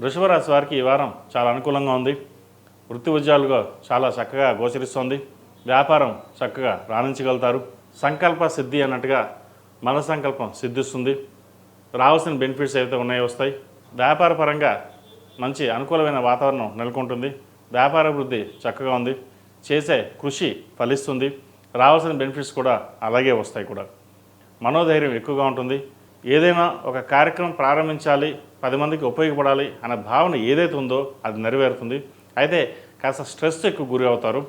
వృషభరాశి వారికి ఈ వారం చాలా అనుకూలంగా ఉంది. వృత్తి ఉద్యోగాలుగా చాలా చక్కగా గోచరిస్తోంది. వ్యాపారం చక్కగా రాణించగలుగుతారు. సంకల్ప సిద్ధి అన్నట్టుగా మన సంకల్పం సిద్ధిస్తుంది. రావాల్సిన బెనిఫిట్స్ ఏవైతే ఉన్నాయో వస్తాయి. వ్యాపార పరంగా మంచి అనుకూలమైన వాతావరణం నెలకొంటుంది. వ్యాపార వృద్ధి చక్కగా ఉంది. చేసే కృషి ఫలిస్తుంది. రావాల్సిన బెనిఫిట్స్ కూడా అలాగే వస్తాయి కూడా. మనోధైర్యం ఎక్కువగా ఉంటుంది. ఏదైనా ఒక కార్యక్రమం ప్రారంభించాలి పది మందికి ఉపయోగపడాలి అనే భావన ఏదైతే ఉందో అది నెరవేరుతుంది. అయితే కాస్త స్ట్రెస్ ఎక్కువ గురి అవుతారు.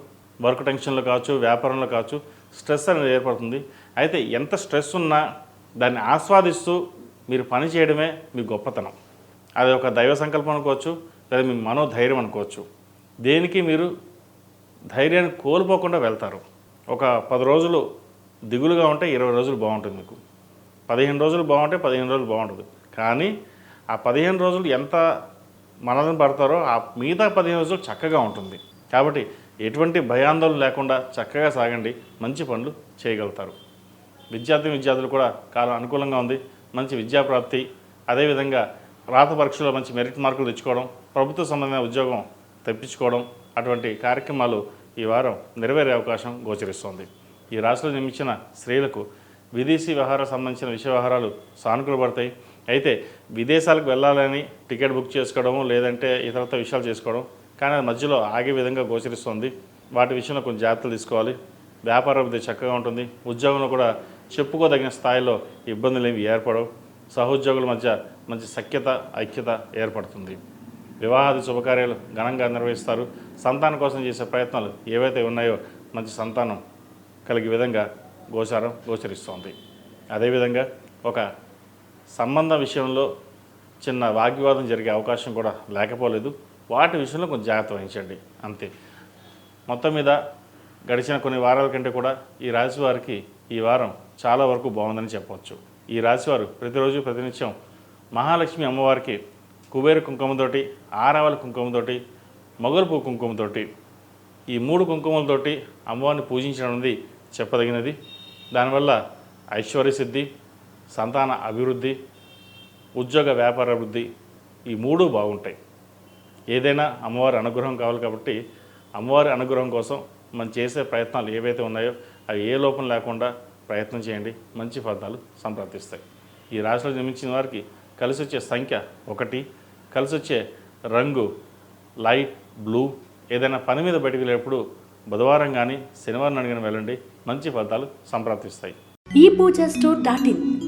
వర్క్ టెన్షన్లో కావచ్చు వ్యాపారంలో కావచ్చు స్ట్రెస్ అనేది ఏర్పడుతుంది. అయితే ఎంత స్ట్రెస్ ఉన్నా దాన్ని ఆస్వాదిస్తూ మీరు పని చేయడమే మీ గొప్పతనం. అది ఒక దైవ సంకల్పం అనుకోవచ్చు లేదా మీ మనోధైర్యం అనుకోవచ్చు. దేనికి మీరు ధైర్యాన్ని కోల్పోకుండా వెళ్తారు. ఒక పది రోజులు దిగులుగా ఉంటే ఇరవై రోజులు బాగుంటుంది మీకు. పదిహేను రోజులు బాగుంటే పదిహేను రోజులు బాగుంటుంది. కానీ ఆ పదిహేను రోజులు ఎంత మనల్ని పడతారో ఆ మిగతా పదిహేను రోజులు చక్కగా ఉంటుంది. కాబట్టి ఎటువంటి భయాందోళన లేకుండా చక్కగా సాగండి. మంచి పనులు చేయగలుగుతారు. విద్యార్థి విద్యార్థులు కూడా కాలం అనుకూలంగా ఉంది. మంచి విద్యా ప్రాప్తి అదేవిధంగా రాత పరీక్షలో మంచి మెరిట్ మార్కులు తెచ్చుకోవడం ప్రభుత్వ సంబంధమైన ఉద్యోగం తెప్పించుకోవడం అటువంటి కార్యక్రమాలు ఈ వారం నెరవేరే అవకాశం గోచరిస్తోంది. ఈ రాశిలో నిర్మించిన స్త్రీలకు విదేశీ వ్యవహార సంబంధించిన విషయ వ్యవహారాలు సానుకూల పడతాయి. అయితే విదేశాలకు వెళ్ళాలని టికెట్ బుక్ చేసుకోవడము లేదంటే ఇతరత్ర విషయాలు చేసుకోవడం కానీ అది మధ్యలో ఆగే విధంగా గోచరిస్తుంది. వాటి విషయంలో కొన్ని జాగ్రత్తలు తీసుకోవాలి. వ్యాపార అభివృద్ధి చక్కగా ఉంటుంది. ఉద్యోగంలో కూడా చెప్పుకోదగిన స్థాయిలో ఇబ్బందులు ఏమి ఏర్పడవు. సహోద్యోగుల మధ్య మంచి సఖ్యత ఐక్యత ఏర్పడుతుంది. వివాహాది శుభకార్యాలు ఘనంగా నిర్వహిస్తారు. సంతానం కోసం చేసే ప్రయత్నాలు ఏవైతే ఉన్నాయో మంచి సంతానం కలిగే విధంగా గోచారం గోచరిస్తోంది. అదేవిధంగా ఒక సంబంధం విషయంలో చిన్న వాగ్వివాదం జరిగే అవకాశం కూడా లేకపోలేదు. వాటి విషయంలో కొంచెం జాగ్రత్త వహించండి. అంతే. మొత్తం మీద గడిచిన కొన్ని వారాల కంటే కూడా ఈ రాశివారికి ఈ వారం చాలా వరకు బాగుందని చెప్పవచ్చు. ఈ రాశివారు ప్రతిరోజు ప్రతినిత్యం మహాలక్ష్మి అమ్మవారికి కుబేర కుంకుమతోటి ఆరావల కుంకుమతోటి మొగలుపు కుంకుమతోటి ఈ మూడు కుంకుమలతోటి అమ్మవారిని పూజించడం అనేది చెప్పదగినది. దానివల్ల ఐశ్వర్య సిద్ధి సంతాన అభివృద్ధి ఉద్యోగ వ్యాపార అభివృద్ధి ఈ మూడు బాగుంటాయి. ఏదైనా అమ్మవారి అనుగ్రహం కావాలి కాబట్టి అమ్మవారి అనుగ్రహం కోసం మనం చేసే ప్రయత్నాలు ఏవైతే ఉన్నాయో అవి ఏ లోపం లేకుండా ప్రయత్నం చేయండి. మంచి ఫలితాలు సంప్రాప్తిస్తాయి ఈ రాశిలో జన్మించిన వారికి కలిసి వచ్చే సంఖ్య ఒకటి. కలిసి వచ్చే రంగు లైట్ బ్లూ. ఏదైనా పని మీద బయటకు వెళ్ళేటప్పుడు బుధవారం కానీ శనివారం అడిగిన వెళ్ళండి. మంచి ఫలితాలు సంప్రాప్తిస్తాయి ఈ పూజ స్టోర్ డాట్ ఇన్.